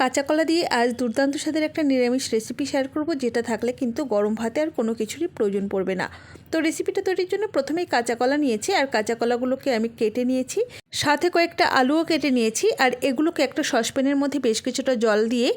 কাঁচা কলা দিয়ে আজ দুর্দান্ত স্বাদের একটা নিরামিষ রেসিপি শেয়ার করব, যেটা থাকলে কিন্তু গরম ভাতে আর কোনো কিছুরই প্রয়োজন পড়বে না। তো রেসিপিটা তৈরির জন্য প্রথমেই কাঁচা কলা নিয়েছি, আর কাঁচা কলাগুলোকে আমি কেটে নিয়েছি, সাথে কয়েকটা আলুও কেটে নিয়েছি, আর এগুলোকে একটা সসপ্যানের মধ্যে বেশ কিছুটা জল দিয়ে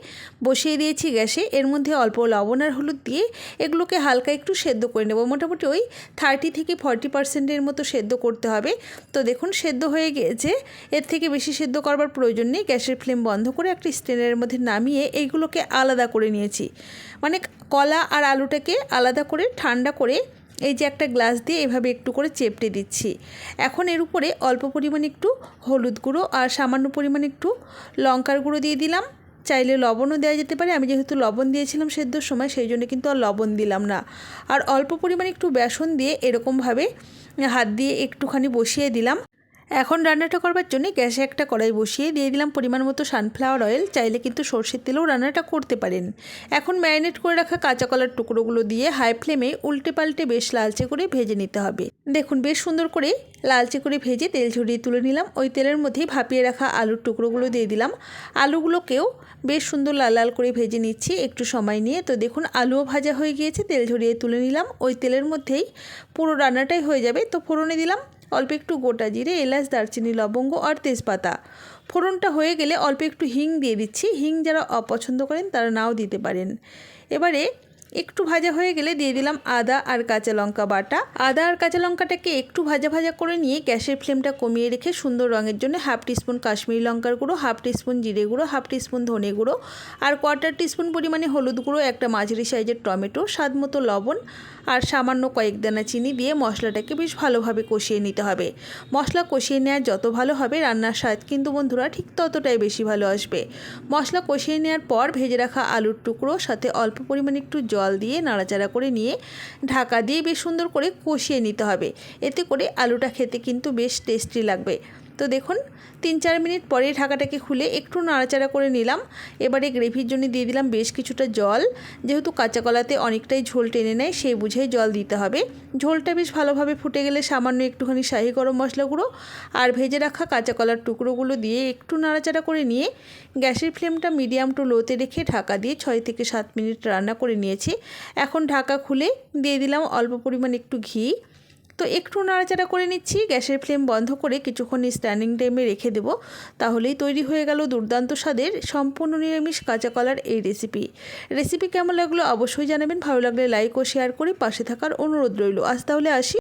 বসিয়ে দিয়েছি গ্যাসে। এর মধ্যে অল্প লবণ আর হলুদ দিয়ে এগুলোকে হালকা একটু সেদ্ধ করে নেব। মোটামুটি ওই থার্টি থেকে ফর্টি পার্সেন্টের মতো সেদ্ধ করতে হবে। তো দেখুন, সেদ্ধ হয়ে গিয়েছে এর থেকে বেশি সেদ্ধ করবার প্রয়োজন নেই। গ্যাসের ফ্লেম বন্ধ করে একটা স্টেনের মধ্যে নামিয়ে এইগুলোকে আলাদা করে নিয়েছি। মানে কলা আর আলুটাকে আলাদা করে ঠান্ডা করে এই যে একটা গ্লাস দিয়ে এভাবে একটু করে চেপটে দিচ্ছি। এখন এর উপরে অল্প পরিমাণে একটু হলুদ গুঁড়ো আর সামান্য পরিমাণে একটু লঙ্কার গুঁড়ো দিয়ে দিলাম। চাইলে লবণও দেওয়া যেতে পারে। আমি যেহেতু লবণ দিয়েছিলাম সেদ্ধর সময়, সেই জন্য কিন্তু আর লবণ দিলাম না। আর অল্প পরিমাণে একটু বেসন দিয়ে এরকমভাবে হাত দিয়ে একটুখানি বসিয়ে দিলাম। এখন রান্নাটা করবার জন্য গ্যাসে একটা কড়াই বসিয়ে দিয়ে দিলাম পরিমাণ মতো সানফ্লাওয়ার অয়েল চাইলে কিন্তু সর্ষের তেলেও রান্নাটা করতে পারেন। এখন ম্যারিনেট করে রাখা কাঁচা কলার টুকরোগুলো দিয়ে হাই ফ্লেমে উল্টে পাল্টে বেশ লালচে করে ভেজে নিতে হবে। দেখুন, বেশ সুন্দর করে লালচে করে ভেজে তেল ঝরিয়ে তুলে নিলাম। ওই তেলের মধ্যেই ভাপিয়ে রাখা আলুর টুকরোগুলো দিয়ে দিলাম। আলুগুলোকেও বেশ সুন্দর লাল লাল করে ভেজে নিচ্ছি, একটু সময় নিয়ে। তো দেখুন, আলুও ভাজা হয়ে গিয়েছে, তেল ঝরিয়ে তুলে নিলাম। ওই তেলের মধ্যেই পুরো রান্নাটাই হয়ে যাবে। তো ফোড়নে দিলাম। অল্প একটু গোটা জিরে, এলাচ, দারচিনি, লবঙ্গ আর তেজপাতা। ফোড়নটা হয়ে গেলে অল্প একটু হিং দিয়ে দিচ্ছি। হিং যারা অপছন্দ করেন তারা নাও দিতে পারেন। এবারে একটু ভাজা হয়ে গেলে দিয়ে দিলাম আদা আর কাঁচা লঙ্কা বাটা। আদা আর কাঁচা লঙ্কাটাকে একটু ভাজা ভাজা করে নিয়ে গ্যাসের ফ্লেমটা কমিয়ে রেখে সুন্দর রঙের জন্য হাফ টিস্পুন কাশ্মীরি লঙ্কার গুঁড়ো, হাফ টিস্পুন জিরে গুঁড়ো, হাফ টিস্পুন ধনে গুঁড়ো আর কোয়ার্টার টিস্পুন পরিমাণে হলুদ গুঁড়ো, একটা মাঝারি সাইজের টমেটো, স্বাদ মতো লবণ আর সামান্য কয়েক দানা চিনি দিয়ে মশলাটাকে বেশ ভালোভাবে কষিয়ে নিতে হবে। মশলা কষিয়ে নেওয়া যত ভালো হবে রান্নার স্বাদ কিন্তু বন্ধুরা ঠিক ততটাই বেশি ভালো আসবে। মশলা কষিয়ে নেওয়ার পর ভেজে রাখা আলুর টুকরো, সাথে অল্প পরিমাণে একটু জল দিয়ে নাড়াচাড়া করে নিয়ে ঢাকা দিয়ে বেশ সুন্দর করে কষিয়ে নিতে হবে। এতে করে আলুটা খেতে কিন্তু বেশ টেস্টি লাগবে। তো দেখুন, তিন চার মিনিট পরে ঢাকাটাকে খুলে একটু নাড়াচাড়া করে নিলাম। এবারে গ্রেভির জন্য দিয়ে দিলাম বেশ কিছুটা জল। যেহেতু কাঁচা কলাতে অনেকটাই ঝোল টেনে নেয়, সেই বুঝেই জল দিতে হবে। ঝোলটা বেশ ভালোভাবে ফুটে গেলে সামান্য একটুখানি শাহি গরম মশলা গুঁড়ো আর ভেজে রাখা কাঁচা কলার টুকরোগুলো দিয়ে একটু নাড়াচাড়া করে নিয়ে গ্যাসের ফ্লেমটা মিডিয়াম টু লোতে রেখে ঢাকা দিয়ে ছয় থেকে সাত মিনিট রান্না করে নিয়েছি। এখন ঢাকা খুলে দিয়ে দিলাম অল্প পরিমাণ একটু ঘি। তো একটু নাড়াচাড়া করে নিচ্ছি, গ্যাসের ফ্লেম বন্ধ করে কিছুক্ষণ স্ট্যান্ডিং টাইমে রেখে দেব। তাহলেই তৈরি হয়ে গেল দুর্দান্ত স্বাদের, সম্পূর্ণ নিরামিষ কাঁচা কলার এই রেসিপি রেসিপি কেমন লাগল অবশ্যই জানাবেন, ভালো লাগলে লাইক ও শেয়ার করে পাশে থাকার অনুরোধ রইল। আজ তাহলে আসি।